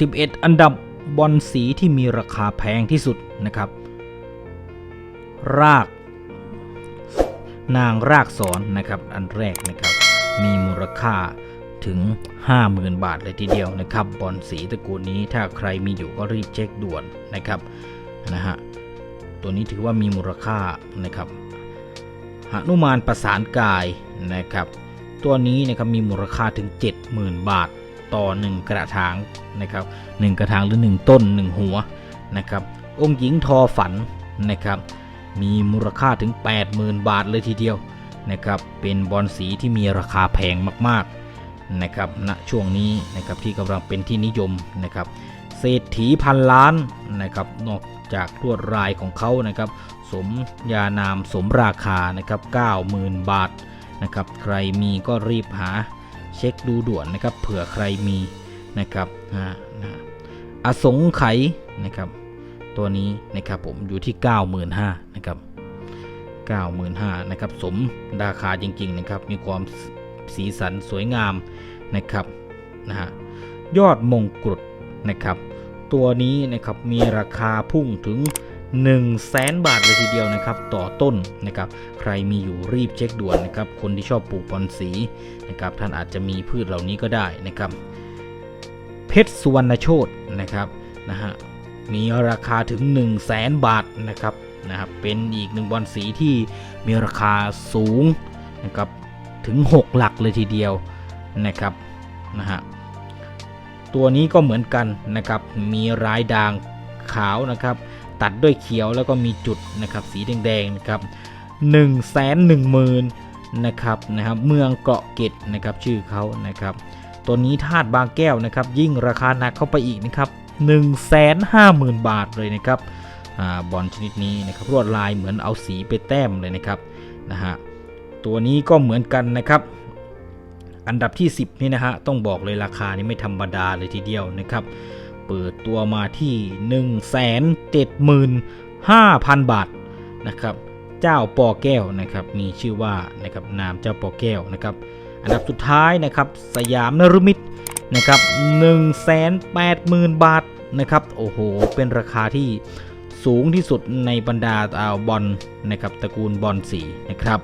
11 อันดับบอลสีที่มีราคาแพงที่สุดนะครับ ราก นางรากสอนนะครับ อันแรกนะครับ มีมูลค่าถึง 50,000 บาทเลยทีเดียวนะครับ บอลสีตระกูลนี้ถ้าใครมีอยู่ก็รีบเช็คด่วนนะครับนะฮะตัวนี้ถือว่ามีมูลค่านะครับหนุมานประสานกายนะครับ ตัวนี้นะครับมีมูลค่าถึง 70,000 บาท ต่อ 1 กระถางนะครับ1กระถางหรือ 1 ต้น 1 หัวนะครับองค์หญิงทอฝันนะครับมีมูลค่าถึง 80,000 บาทเลยทีเดียวนะครับเป็นบอลสีที่มีราคาแพงมากๆนะครับณช่วงนี้นะครับที่กำลังเป็นที่นิยมนะครับเศรษฐีพันล้านนะครับนอกจากลวดลายของเขานะครับสมยานามสมราคานะครับ90,000 บาทนะครับใครมีก็รีบหา เช็คดูด่วนนะครับ เผื่อใครมีนะครับอ่านะอสงไขยนะครับ ตัวนี้นะครับผมอยู่ที่ 95,000นะครับ95,000นะครับ สมราคาจริง ๆ นะครับ มีความสีสันสวยงามนะครับนะฮะยอดมงกุฎนะครับ ตัวนี้นะครับมีราคาพุ่งถึง 1 0 0 0 0แสนบาทเลยทีเดียวนะครับ ต่อต้นนะครับ ใครมีอยู่รีบเช็คด่วนนะครับ คนที่ชอบปลูกบอนสีนะครับ ท่านอาจจะมีพืชเหล่านี้ก็ได้นะครับ เพชรสุวรรณโชตนะครับนะฮะมีราคาถึง 1 0 0 0 0แสนบาทนะครับนะครับ เป็นอีกหนึ่งบอลสีที่มีราคาสูงนะครับถึง 6 หลักเลยทีเดียวนะครับนะฮะตัวนี้ก็เหมือนกันนะครับ มีรายด่างขาวนะครับ ตัดด้วยเขียวแล้วก็มีจุดนะครับสีแดงๆนะครับ1นึ่งแสนหนึ่งหมื่นนะครับนะครับเมืองเกาะเกร็ดนะครับชื่อเขานะครับตัวนี้ธาตุบางแก้วนะครับยิ่งราคาหนักเข้าไปอีกนะครับ1 5 0 0 0 0 บาทเลยนะครับอาบอลชนิดนี้นะครับลวดลายเหมือนเอาสีไปแต้มเลยนะครับนะฮะตัวนี้ก็เหมือนกันนะครับ อันดับที่ 10 นี่นะฮะต้องบอกเลยราคานี้ไม่ธรรมดาเลยทีเดียวนะครับ เปิดตัวมาที่ 175,000 บาทนะครับ เจ้าปอแก้วนะครับ มีชื่อว่านะครับนามเจ้าปอแก้วนะครับ อันดับสุดท้ายนะครับ สยามนรุมิตรนะครับ180,000 บาทนะครับ โอ้โห เป็นราคาที่สูงที่สุดในบรรดาอาบอลนะครับตระกูลบอลสีนะครับ